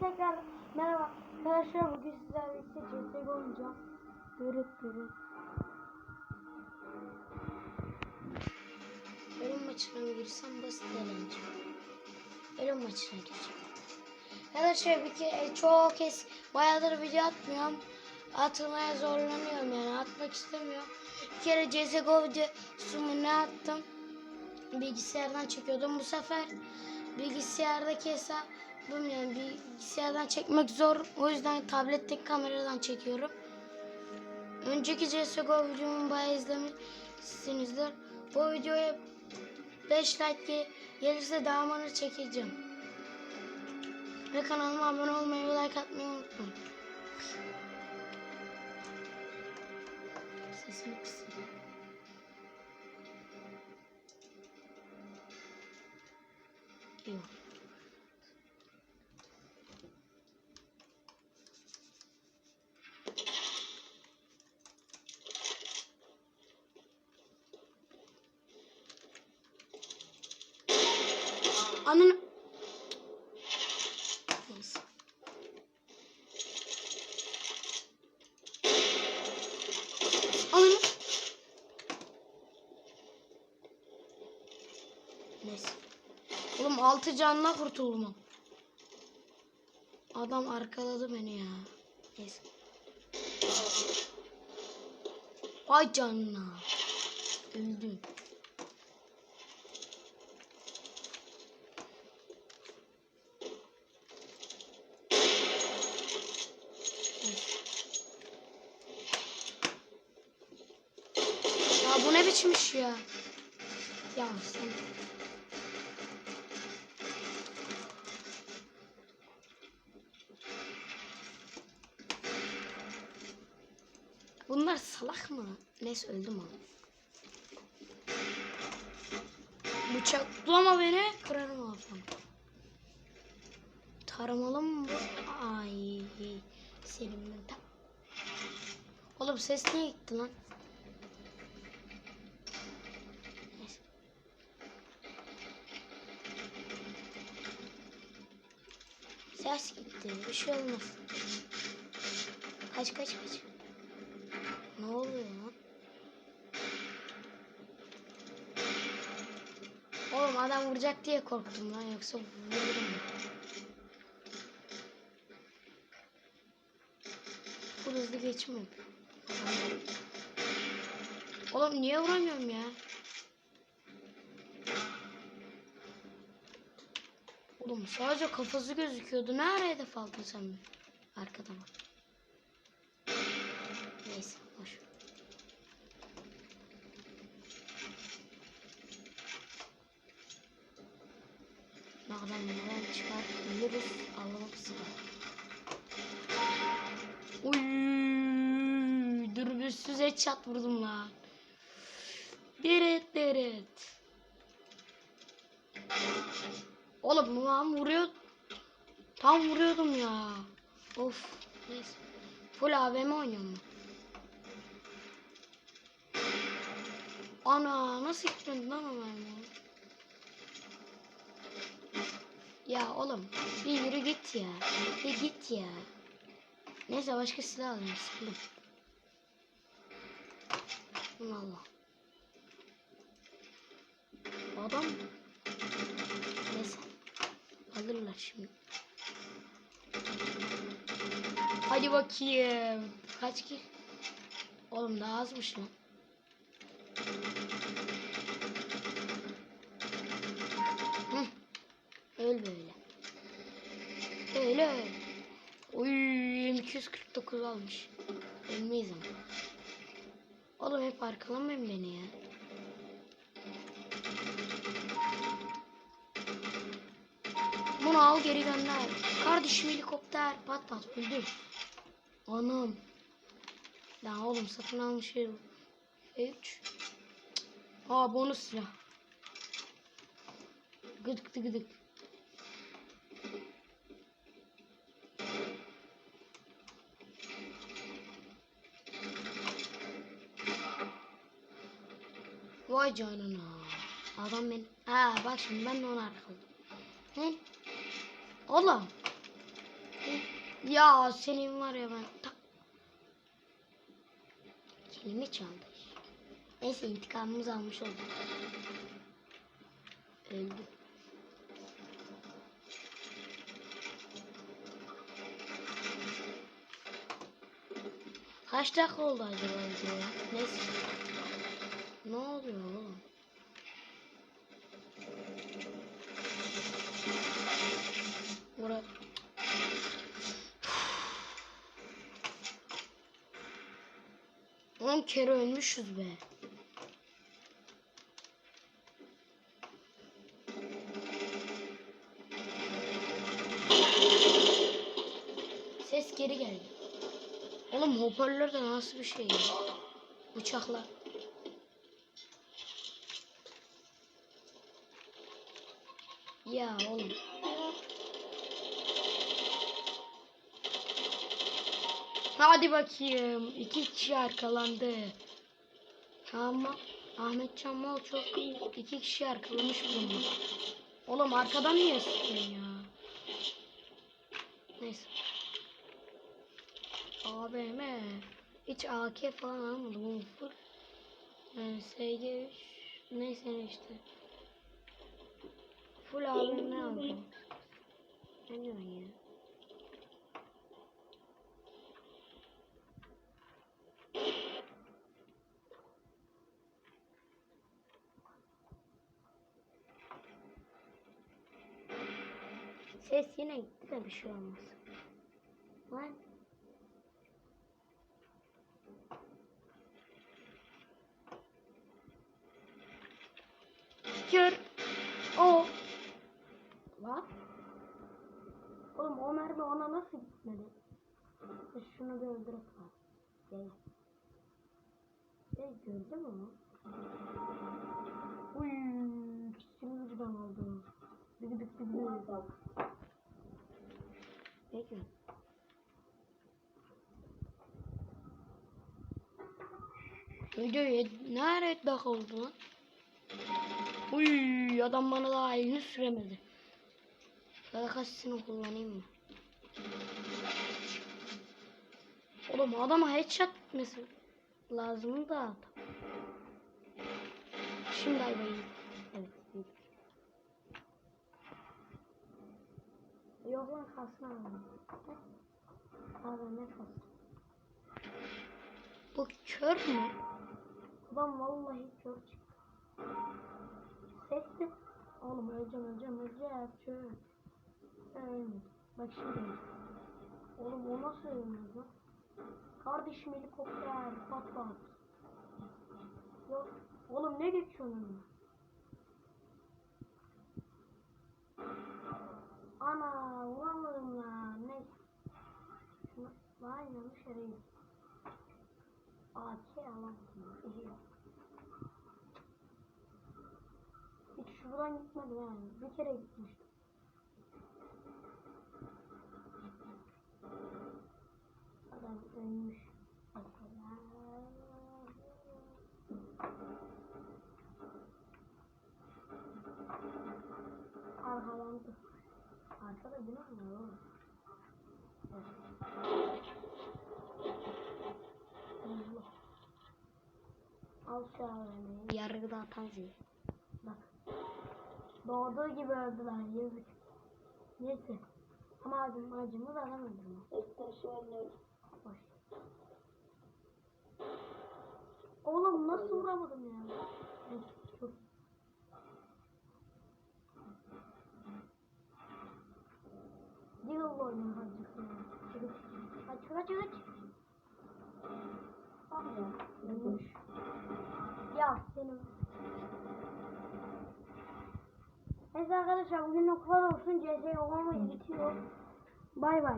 tekrar merhaba arkadaşlar bugün sizlerle birlikte CSGO oynayacağım. Dürüt dürüt. Ölüm maçına girsem basit eğlence. Ölüm maçına gireceğim. Arkadaşlar bir kere çok es bayağıdır video atmıyorum. Atmaya zorlanıyorum yani atmak istemiyorum. Bir kere CSGO videosu ne attım? Bilgisayardan çekiyordum bu sefer. Bilgisayardaki hesabım yani bilgisayardan çekmek zor. O yüzden tabletteki kameradan çekiyorum. Önceki CSGO videomu bayağı izlemişsinizdir. Bu videoya 5 like ge- gelirse devamını çekeceğim. Ve kanalıma abone olmayı ve like atmayı unutmayın. Sesini kısayım. Yok. Ananı... Neyse. Ananı... Neyse. Oğlum altı canına kurtuldum. Adam arkaladı beni ya. Neyse. Vay canına. Öldüm. Bu ne biçim iş ya? Ya sen... Bunlar salak mı? Neyse öldüm abi. Bıçaklama beni kırarım ağzını. Taramalı mı bu? Ay senin ben. Oğlum ses niye gitti lan? Ses gitti. Bir şey olmaz. Kaç kaç kaç. Ne oluyor lan? Oğlum adam vuracak diye korktum lan yoksa vururum. Bu hızlı geçmiyor. Oğlum niye vuramıyorum ya? Oğlum sadece kafası gözüküyordu. Ne ara hedef aldın sen? Arkada bak. Neyse boş. Nereden nereden çıkar biliriz Allah'ım sıra. Uy, dürbünsüz headshot vurdum lan. Deret deret. Oğlum lan vuruyor. Tam vuruyordum ya. Of. Neyse. Full AVM oynuyorum ben. Ana nasıl gitmedi lan o mermi? Ya oğlum bir yürü git ya. Bir git ya. Neyse başka silah alayım sıkıldım. Allah. Adam. Neyse. Alırlar şimdi. Hadi bakayım. Kaç ki? Oğlum daha azmış lan. Hı. Öl böyle. Öyle öl. Oy 249 almış. Ölmeyiz ama. Oğlum hep arkalamayın beni ya. Al geri gönder. Kardeşim helikopter pat pat öldüm. Anam. Ya oğlum satın almışım. 3. Aa bonus silah. Gıdık gıdık gıdık. Vay canına. Adam ben. Ha bak şimdi ben de onu arkaladım. He? Oğlum. Ya senin var ya ben. Ta... Kelime çaldı. Neyse intikamımızı almış olduk. Öldü. Kaç dakika oldu acaba? Neyse. 10 kere ölmüşüz be. Ses geri geldi. Oğlum hoparlör de nasıl bir şey ya? Bıçaklar. Ya oğlum. Hadi bakayım. İki kişi arkalandı. Tamam. Ahmet Çammal çok. İki kişi arkalamış bunu. Oğlum arkadan niye sıkıyorsun ya? Neyse. AVM. Hiç AK falan almadım. oğlum. Full. Yani SG3. Neyse işte. Full AVM aldım. Ne diyorsun ya? Ses yine gitti de bir şey olmaz. Lan. Kör. O. Lan. Oğlum o mermi ona nasıl gitmedi? Şunu bir öldürek var. Gel. Gel gördün mü Videoya ne ara dakika oldu lan? Uy adam bana daha elini süremedi. Sadakasını kullanayım mı? Oğlum adama headshot gitmesi lazım da. Şimdi ayvayı. Yok lan kalsın abi. Ne kalsın? Bu kör mü? Adam vallahi kör çıktı. Sesli. Oğlum öleceğim öleceğim öleceğim. Ben ölmedim. Bak şimdi. Oğlum o nasıl ölmez lan? Kardeşim helikopter pat pat. Yok. Oğlum ne geçiyorsun önüme? Ana vuramadım ya. Ne? Daha yanlış yere gittim. AK alan. İyi. Hiç şuradan gitmedim yani. Bir kere gitmiştim. Adam ölmüş. Arkalandı. Arkada günah mı oğlum? Allah. Al şu AVM'yi. Yargıda atan zil. Bak. Doğduğu gibi öldüler. Yazık. Neyse. Ama acım, acımız adam öldürme. Boş. Oğlum nasıl vuramadım ya? Neyse, dur. Deagle'la oynuyorum azıcık ya. Çıkıp. Kaç kaç kaç. Ah ya. Ölmüş. Ya senin. Neyse arkadaşlar bugün o kadar olsun. CS olmamayı bitiyor. Bay bay.